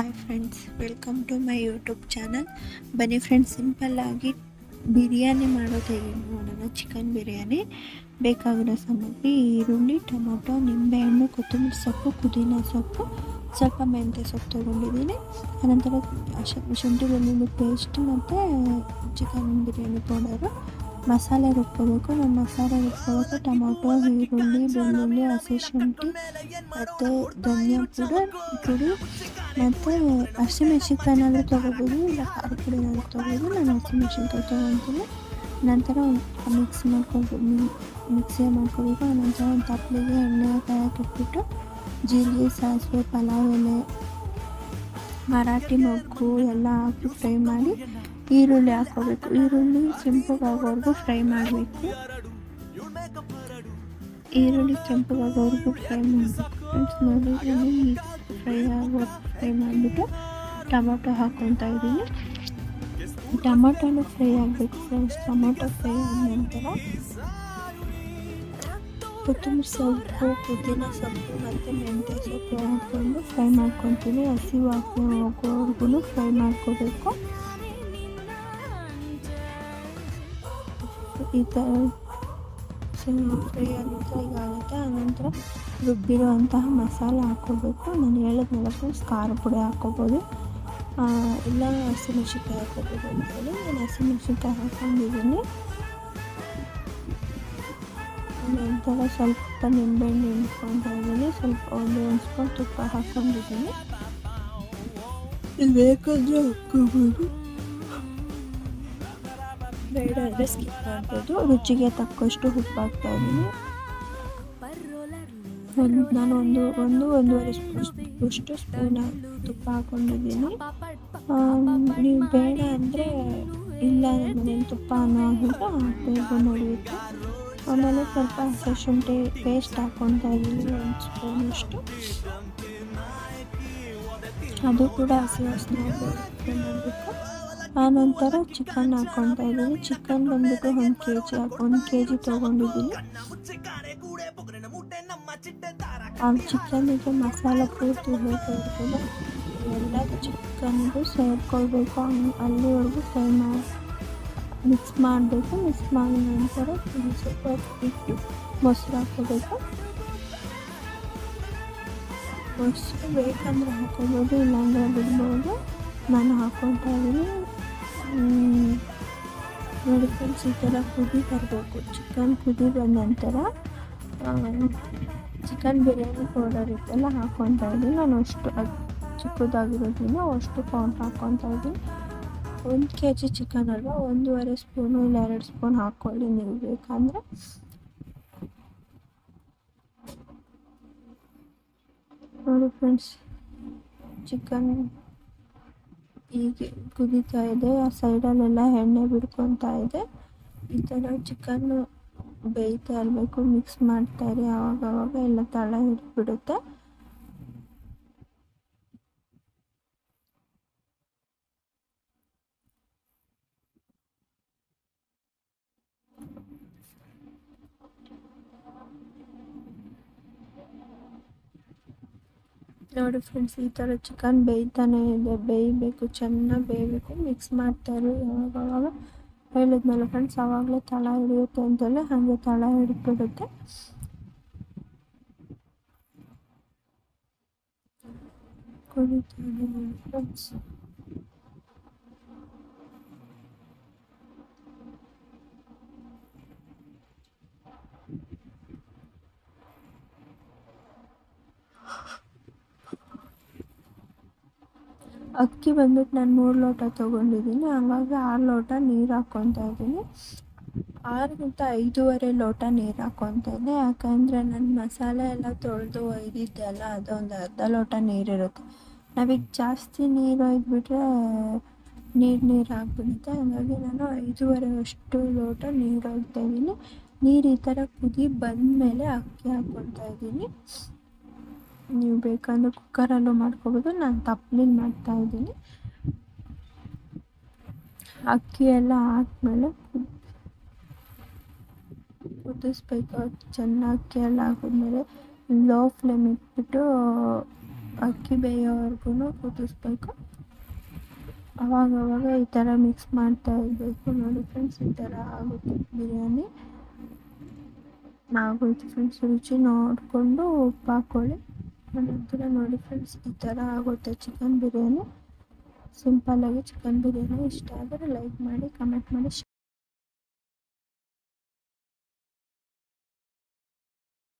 Hi friends welcome to my YouTube channel ಬನ್ನಿ friends ಸಿಂಪಲ್ಲಾಗಿ ಬಿರಿಯಾನಿ ಮಾಡೋದು ಹೇಗೆ? ನೋಡೋಣ. ಚಿಕನ್ ಬಿರಿಯಾನಿ, ಬೇಕಾಗಿರೋ ಸಾಮಗ್ರಿ, ಈರುಳ್ಳಿ, ಟೊಮೊಟೊ, ನಿಂಬೆಹಣ್ಣು, ಕೊತ್ತಂಬರಿ ಸೊಪ್ಪು, ಪುದೀನ ಸೊಪ್ಪು, ಸ್ವಲ್ಪ ಮೆಂತ್ಯ ಸೊಪ್ಪು ತೊಗೊಂಡಿದ್ದೀನಿ. ಅನಂತರ ಶುಂಠಿ ಬೆಳ್ಳುಳ್ಳಿ ಪೇಸ್ಟ್ ಮತ್ತು ಚಿಕನ್ ಬಿರಿಯಾನಿ ಪೌಡರು ಮಸಾಲೆ ರುಬ್ಕೋಬೇಕು, ನಾನು ಮಸಾಲೆ ರುಬ್ಕೋಬೇಕು, ಟೊಮೊಟೊ, ಈರುಳ್ಳಿ, ಬೆಳ್ಳುಳ್ಳಿ, ಹಸಿ ಶುಂಠಿ, ಮತ್ತು ಧನಿಯಾ ಪುಡಿ ಪುಡಿ, ಮತ್ತು ಹಸಿಮೆಣ್ಸಿನ್ಕಾಯಿನಾದ್ರೂ ತೊಗೋಬೋದು, ಇಲ್ಲ ಖಾರ ಪುಡಿನಾದ್ರೂ ತೊಗೋಬೋದು, ನಾನು ಹಸಿಮೆಣ್ಸಿನ್ಕಾಯಿ ತೊಗೊತೀನಿ. ನಂತರ ಮಿಕ್ಸ್ ಮಾಡ್ಕೊಬೇಕು ಮಿಕ್ಸಿ ಮಾಡ್ಕೋಬೇಕು ಆನಂತರ ಒಂದು ತಪ್ಪಲಿಗೆ ಎಣ್ಣೆ ಕಾಯಕ್ಕೆ ಇಟ್ಬಿಟ್ಟು ಜೀರಿಗೆ, ಸಾಸಿವೆ, ಪಲಾವ್, ಎಲೆ, ಮರಾಠಿ, ಮೊಗ್ಗು ಎಲ್ಲ ಹಾಕಿ ಫ್ರೈ ಮಾಡಿ ಈರುಳ್ಳಿ ಹಾಕೋಬೇಕು ಈರುಳ್ಳಿ ಕೆಂಪಗಾಗೋವರೆಗೂ ಫ್ರೈ ಮಾಡಬೇಕು. ಈರುಳ್ಳಿ ಕೆಂಪಗಾಗೋವರೆಗೂ ಫ್ರೈ ಮಾಡಬೇಕು. ಫ್ರೆಂಡ್ಸ್ ನೋಡಿ ಫ್ರೈ ಆಗೋ ಫ್ರೈ ಮಾಡಿಬಿಟ್ಟು ಟೊಮೊಟೊ ಹಾಕ್ಕೊತಾ ಇದ್ದೀನಿ. ಟೊಮೊಟೊನು ಫ್ರೈ ಆಗಬೇಕು ಫ್ರೆಂಡ್ಸ್. ಟೊಮೊಟೊ ಫ್ರೈ ಆದ ನಂತರ ಕೊತ್ತಂಬರಿ ಸೊಪ್ಪು, ಪುದೀನ ಸೊಪ್ಪು ಮತ್ತು ಮೆಂತ್ಯ ಸೊಪ್ಪು ಹಾಕ್ಕೊಂಡು ಫ್ರೈ ಮಾಡ್ಕೊತೀನಿ ಹಸಿ ವಾಸನೆ ಹೋಗೋವರೆಗೂ ಫ್ರೈ ಮಾಡ್ಕೋಬೇಕು ಈ ಥರ ಫ್ರೈ ಆಗುತ್ತೆ. ಹೀಗಾಗುತ್ತೆ ಆನಂತರ ರುಬ್ಬಿರುವಂತಹ ಮಸಾಲೆ ಹಾಕ್ಕೋಬೇಕು. ನಾನು ಹೇಳಿದ್ನಲ್ಲ ಫ್ರೆಂಡ್ಸ್, ಖಾರ ಪುಡಿ ಹಾಕ್ಕೋಬೋದು. ಇಲ್ಲ, ಹಸಿಮೆಣ್ಸಿನ್ಕಾಯಿ ಹಾಕ್ಕೋಬೋದು ಅಂತೇಳಿ. ನಾನು ಹಸಿಮೆಣ್ಸಿನ್ಕಾಯಿ ಹಾಕ್ಕೊಂಡಿದ್ದೀನಿ. ನಂತರ ಸ್ವಲ್ಪ ನಿಂಬೆಹಣ್ಣು ಹಿಂಡ್ಕೊತಾ ಇದ್ದೀನಿ. ಸ್ವಲ್ಪ ಒಂದು ಒಂದು ಸ್ಪೂನ್ ತುಪ್ಪ ಹಾಕ್ಕೊಂಡಿದ್ದೀನಿ. ಬೇಕಾದರೆ ಹಾಕ್ಕೋಬೋದು. ಬೇಡ ಅಂದರೆ ಸ್ಕಿಪ್ ಮಾಡ್ಬೋದು. ರುಚಿಗೆ ತಕ್ಕಷ್ಟು ಉಪ್ಪು ಹಾಕ್ತಾ ಇದ್ದೀನಿ. ಒಂದು, ನಾನು ಒಂದು ಒಂದು, ಒಂದೂವರೆ ಸ್ಪೂನ್ ಅಷ್ಟು ಸ್ಪೂನ್ ತುಪ್ಪ ಹಾಕೊಂಡಿದ್ದೀನಿ. ನೀವು ಬೇಡ ಅಂದರೆ ಇಲ್ಲ ಮನೇಲಿ ತುಪ್ಪ ಅನ್ನೋ ಹಾಕಿದ್ರೆ ಹಾಕಬೇಕು ನೋಡಿಬಿಟ್ಟು ಆಮೇಲೆ ಸ್ವಲ್ಪ ಹಸಿ ಶುಂಠಿ ಪೇಸ್ಟ್ ಹಾಕ್ಕೊತಾ ಇದ್ದೀನಿ, ಒಂದು ಸ್ಪೂನಷ್ಟು ಅದು ಕೂಡ ಹಸಿ ಹಸಿ ಮಾಡಬೇಕು ಆನಂತರ ಚಿಕನ್ ಹಾಕ್ಕೊತಾ ಇದ್ದೀನಿ. ಚಿಕನ್ ಬಂದ್ಬಿಟ್ಟು ಒಂದು ಕೆ ಜಿ ಒಂದು ಕೆ ಜಿ ತೊಗೊಂಡಿದ್ದೀನಿ. ಆ ಚಿಕನ್ನಿಗೆ ಮಸಾಲೆ ಪೂರ್ತಿ ಹೋಗೋವರೆಗೂ ಎಲ್ಲ ಚಿಕನ್ಗೂ ಸೇರ್ಕೊಳ್ಬೇಕು. ಅಲ್ಲಿ ಅಲ್ಲಿವರೆಗೂ ಫ್ರೈ ಮಾಡಿ ಮಿಕ್ಸ್ ಮಾಡಬೇಕು. ಮಿಕ್ಸ್ ಮಾಡಿದ ನಂತರ ಸ್ವಲ್ಪ ಇಟ್ಟು ಮೊಸರು ಹಾಕೋಬೇಕು. ಮೊಸರು ಬೇಕಂದ್ರೆ ಹಾಕೋಬೋದು, ಇಲ್ಲಾಂದ್ರೆ ಬಿಡ್ಬೋದು. ನಾನು ಹಾಕ್ಕೊತಾ ಇದ್ದೀನಿ. ನೋಡಿ ಫ್ರೆಂಡ್ಸ್ ಈ ಥರ ಕುದಿ ಬರಬೇಕು. ಚಿಕನ್ ಕುದಿ ಬಂದ ನಂತರ ಚಿಕನ್ ಬಿರಿಯಾನಿ ಪೌಡರ್ ಇದೆಲ್ಲ ಹಾಕ್ಕೊತಾ ಇದ್ದೀನಿ. ನಾನು ಅಷ್ಟು ಚಿಕ್ಕದಾಗಿರೋದ್ರಿಂದ ಅಷ್ಟು ಪೌಂಡ್ ಹಾಕ್ಕೊತಾ ಇದ್ದೀನಿ. ಒಂದು ಕೆ ಜಿ ಚಿಕನ್ ಅಲ್ವಾ? ಒಂದೂವರೆ ಸ್ಪೂನು ಇಲ್ಲ ಎರಡು ಸ್ಪೂನ್ ಹಾಕ್ಕೊಳ್ಳಿ ನೀವು ಬೇಕಂದರೆ. ನೋಡಿ ಫ್ರೆಂಡ್ಸ್ ಚಿಕನ್ ಹೀಗೆ ಕುದೀತಾ ಇದೆ ಆ ಸೈಡಲ್ಲೆಲ್ಲ ಎಣ್ಣೆ ಬಿಡ್ಕೊತಾ ಇದೆ. ಈ ಥರ ಚಿಕನ್ನು ಬೇಯ್ತಾ ಇರಬೇಕು. ಮಿಕ್ಸ್ ಮಾಡ್ತಾ ಇರಿ. ಆವಾಗ ಆವಾಗ ಎಲ್ಲ ತಳ ಹಿಡಿದ್ಬಿಡುತ್ತೆ. ನೋಡಿ ಫ್ರೆಂಡ್ಸ್ ಈ ಥರ ಚಿಕನ್ ಬೇಯ್ತಾನೆ ಇದೆ. ಬೇಯಬೇಕು, ಚೆನ್ನಾಗಿ ಬೇಯಬೇಕು. ಮಿಕ್ಸ್ ಮಾಡ್ತಾರೆ ಯಾವಾಗವಾಗ ಹೇಳಿದ್ಮೇಲೆ ಫ್ರೆಂಡ್ಸ್ ಆವಾಗಲೇ ತಳ ಹಿಡಿಯುತ್ತೆ ಅಂತೇಳಿ ಹಾಗೆ ತಳ ಹಿಡಿದ್ಬಿಡುತ್ತೆ. ಕುಡಿತಾ ಫ್ರೆಂಡ್ಸ್ ಅಕ್ಕಿ ಬಂದ್ಬಿಟ್ಟು ನಾನು ಮೂರು ಲೋಟ ತೊಗೊಂಡಿದ್ದೀನಿ. ಹಂಗಾಗಿ ಆರು ಲೋಟ ನೀರು ಹಾಕ್ಕೊತಾ ಇದ್ದೀನಿ. ಆರರಿಂದ ಐದೂವರೆ ಲೋಟ ನೀರು ಹಾಕ್ಕೊತಾ ಇದ್ದೆ. ಯಾಕಂದರೆ ನನ್ನ ಮಸಾಲೆ ಎಲ್ಲ ತೊಳೆದು ಒಯ್ದಿದ್ದೆ ಅಲ್ಲ, ಅದೊಂದು ಅರ್ಧ ಲೋಟ ನೀರಿರುತ್ತೆ ನಾವೀಗ ಜಾಸ್ತಿ ನೀರು ಒಯ್ದುಬಿಟ್ರೆ ನೀರು ನೀರು ಆಗಿಬಿಡುತ್ತೆ. ಹಾಗಾಗಿ ನಾನು ಐದೂವರೆ ಅಷ್ಟು ಲೋಟ ನೀರು ಒಯ್ತಾ ಇದ್ದೀನಿ. ನೀರು ಈ ಥರ ಕುದಿ ಬಂದಮೇಲೆ ಅಕ್ಕಿ ಹಾಕ್ಕೊಳ್ತಾ ಇದ್ದೀನಿ. ನೀವು ಬೇಕಂದ್ರೆ ಕುಕ್ಕರಲ್ಲೂ ಮಾಡ್ಕೋಬೋದು. ನಾನು ತಪ್ಪಲಿನ ಮಾಡ್ತಾ ಇದ್ದೀನಿ. ಅಕ್ಕಿ ಎಲ್ಲ ಹಾಕ್ಮೇಲೆ ಕುದಿಸ್ಬೇಕು ಚೆನ್ನಾಗಿ ಅಕ್ಕಿ ಎಲ್ಲ ಹಾಕಿದ್ಮೇಲೆ ಲೋ ಫ್ಲೇಮ್ ಇಟ್ಬಿಟ್ಟು ಅಕ್ಕಿ ಬೇಯೋವರೆಗೂ ಕುದಿಸ್ಬೇಕು ಅವಾಗವಾಗ ಈ ಥರ ಮಿಕ್ಸ್ ಮಾಡ್ತಾ ಇರಬೇಕು. ನೋಡಿ ಫ್ರೆಂಡ್ಸ್ ಈ ಥರ ಆಗುತ್ತೆ ಬಿರಿಯಾನಿ. ಆಗೋಯ್ತು ಫ್ರೆಂಡ್ಸ್ ರುಚಿ ನೋಡಿಕೊಂಡು ಉಪ್ಪು ಹಾಕ್ಕೊಳ್ಳಿ ನಂತರ ನೋಡಿ ಫ್ರೆಂಡ್ಸ್ ಈ ಥರ ಆಗುತ್ತೆ ಚಿಕನ್ ಬಿರಿಯಾನಿ. ಸಿಂಪಲ್ಲಾಗಿ ಚಿಕನ್ ಬಿರಿಯಾನಿ ಇಷ್ಟ ಆದರೆ ಲೈಕ್ ಮಾಡಿ ಕಮೆಂಟ್ ಮಾಡಿ